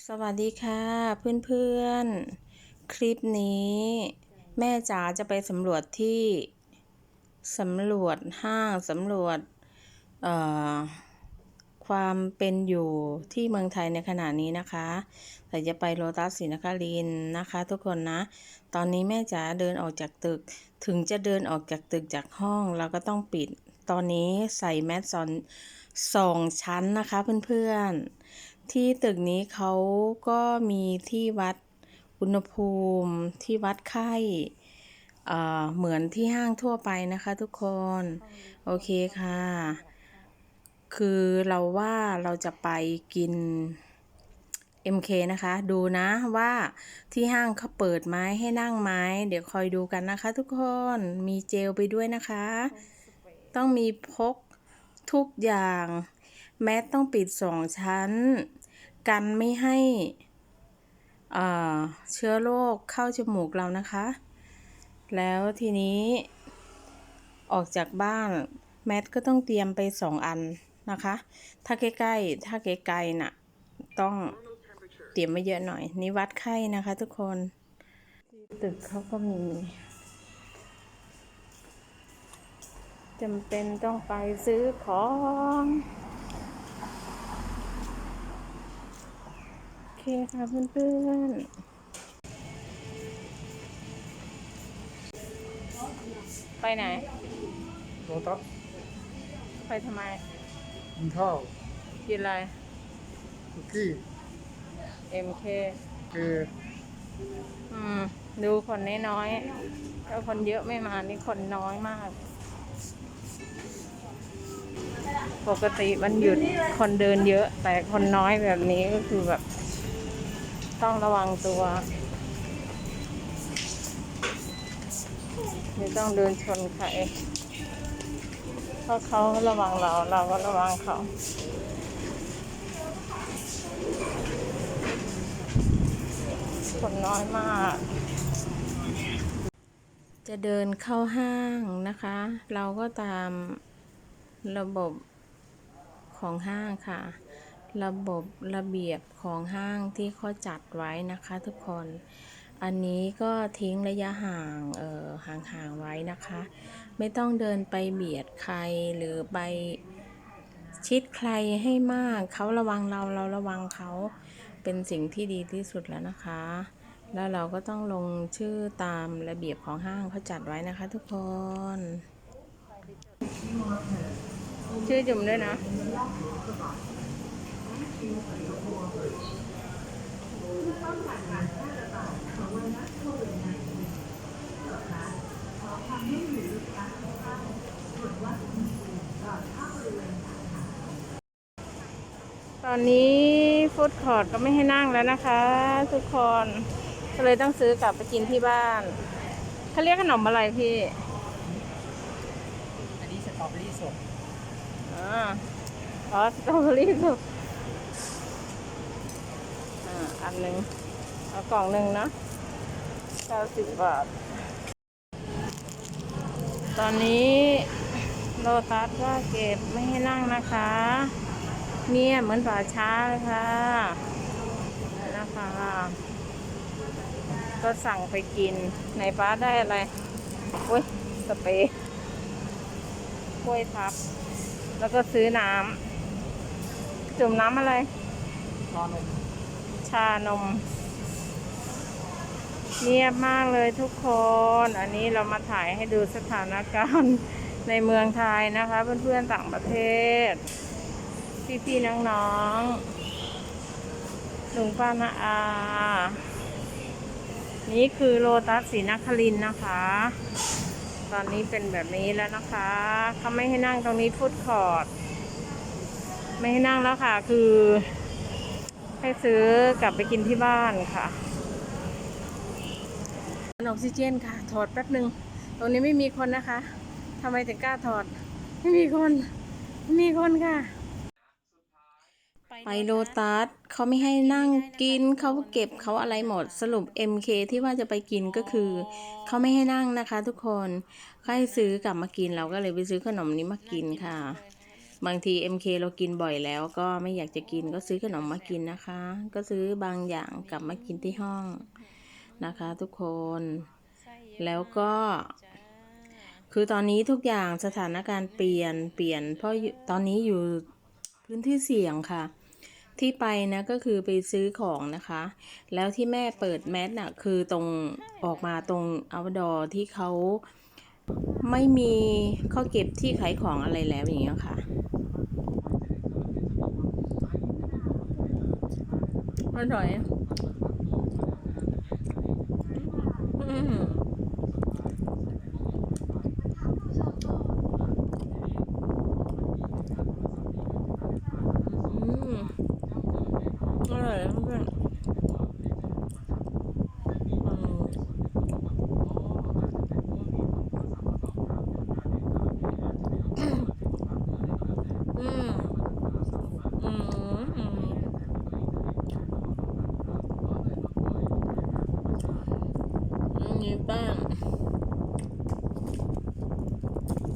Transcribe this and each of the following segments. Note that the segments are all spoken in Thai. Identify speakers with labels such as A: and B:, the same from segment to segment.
A: สวัสดีค่ะเพื่อนๆ คลิปนี้ แม่จ๋าจะไปสำรวจที่สำรวจห้างสำรวจเอ่อความเป็นอยู่ที่เมืองไทยในขณะนี้นะคะแต่จะไปโลตัสศรีนครินนะคะ ทุกคนนะ ตอนนี้แม่จ๋าเดินออกจากตึก ถึงจะเดินออกจากตึกจากห้องเราก็ต้องปิด ตอนนี้ใส่แมสซอนสองชั้นนะคะเพื่อนๆ ที่ตึกนี้เขาก็มีที่วัดอุณหภูมิที่วัดไข้เอ่อเหมือนที่ห้างทั่วไปนะคะทุกคน โอเคค่ะ คือเราว่าเราจะไปกิน MK นะคะ ดูนะว่าที่ห้างเขาเปิดไหมให้นั่งไหมเดี๋ยวคอยดูกันนะคะ ทุกคนมีเจลไปด้วยนะคะ ต้องมีพกทุกอย่าง แมสต้องปิดสองชั้น กันไม่ให้เอ่อเชื้อโรคเข้าจมูกเรานะคะ แล้วทีนี้ ออกจากบ้านแมสก็ต้องเตรียมไปสองอันนะคะ ถ้าใกล้ๆ ถ้าไกลๆน่ะ ต้องเตรียมไว้เยอะหน่อย นี่วัดไข้นะคะทุกคน ตึกเขาก็มีจำเป็นต้องไปซื้อของ โอ เคค่ะเพื่อนๆ ไปไหน
B: โรตัส
A: ไปทำไม
B: กินข้าว
A: กินอะไร
B: คุกกี้
A: MK
B: เกย์
A: อืม ดูคนน้อยๆถ้าคนเยอะไม่มานี่คนน้อยมาก ปกติมันหยุดคนเดินเยอะ แต่คนน้อยแบบนี้ก็คือแบบ ต้องระวังตัว ไม่ต้องเดินชนใครเพราะเขาระวังเราเราก็ระวังเขาคนน้อยมาก จะเดินเข้าห้างนะคะ เราก็ตามระบบของห้างค่ะ ระบบระเบียบของห้างที่เขาจัดไว้นะคะทุกคน อันนี้ก็ทิ้งระยะห่างเออห่างๆไว้นะคะ ไม่ต้องเดินไปเบียดใครหรือไปชิดใครให้มาก เขาระวังเราเราระวังเขาเป็นสิ่งที่ดีที่สุดแล้วนะคะ แล้วเราก็ต้องลงชื่อตามระเบียบของห้างเขาจัดไว้นะคะทุกคน ชื่อจุ่มด้วยนะ ตอนนี้ฟู้ดคอร์ทก็ไม่ให้นั่งแล้วนะคะ ทุกคนก็เลยต้องซื้อกลับไปกินที่บ้านเขาเรียกขนมอะไรพี่
B: อันนี้สตรอเบอรี่สด
A: อ่าอ๋อสตรอเบอรี่สุก อ่าอันหนึ่งเอากล่องหนึ่งเนาะเก้าสิบบาท ตอนนี้โลตัสว่าเก็บไม่ให้นั่งนะคะเงียเหมือนป่าช้าเลยค่ะนะคะก็สั่งไปกินในป้าได้อะไรโอ้ยสเปรย์กล้วยทับ แล้วก็ซื้อน้ำจุ่มน้ำอะไร
B: นอนม
A: ชานม เงียบมากเลยทุกคน อันนี้เรามาถ่ายให้ดูสถานการณ์ในเมืองไทยนะคะ เพื่อนๆต่างประเทศ พี่ๆน้องๆลุงป้านาอา นี่คือโลตัสศรีนครินนะคะ ตอนนี้เป็นแบบนี้แล้วนะคะเขาไม่ให้นั่งตรงนี้ฟุตคอร์ดไม่ให้นั่งแล้วค่ะ คือ ให้ซื้อกลับไปกินที่บ้านค่ะออกซิเจนค่ะ ถอดแป๊บหนึ่งตรงนี้ไม่มีคนนะคะทำไมถึงกล้าถอด ไม่มีคน ไม่มีคนค่ะ ไปโลตัสเขาไม่ให้นั่งกินเขาเก็บเขาอะไรหมดสรุป MK ที่ว่าจะไปกินก็คือ เขาไม่ให้นั่งนะคะทุกคนเขาให้ซื้อกลับมากินเราก็เลยไปซื้อขนมนี้มากินค่ะ บางที MK เรากินบ่อยแล้ว ก็ไม่อยากจะกินก็ซื้อขนมมากินนะคะ ก็ซื้อบางอย่างกลับมากินที่ห้องนะคะ ทุกคน แล้วก็ คือตอนนี้ทุกอย่างสถานการณ์เปลี่ยนเปลี่ยน เพราะตอนนี้อยู่พื้นที่เสี่ยงค่ะที่ไปนะก็คือไปซื้อของนะคะ แล้วที่แม่เปิดแมสน่ะคือตรงออกมาตรงเอาดอที่เขาไม่มีเขาเก็บที่ขายของอะไรแล้วอย่างเงี้ยค่ะ อร่อยอืม อืมอร่อยนะเพื่อนอืมอืมอืมอืม อันนี้แป้ง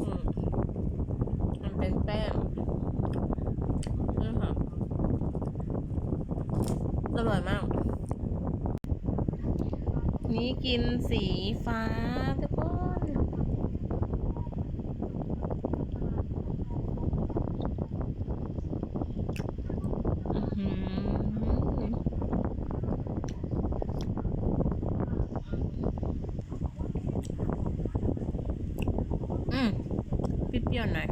A: อืมมันเป็นแป้งนี่ค่ะอร่อยมาก นี้กินสีฟ้าทุกคนอื้อหืออืมเปรี้ยวๆหน่อย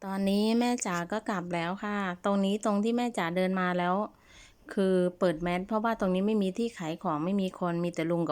A: ต อนนี้แม่จ๋าก็กลับแล้วค่ะ ตรงนี้ตรงที่แม่จ๋าเดินมาแล้ว คือเปิดแมสเพราะว่าตรงนี้ไม่มีที่ขายของไม่มีคนมีแต่ลุงกับ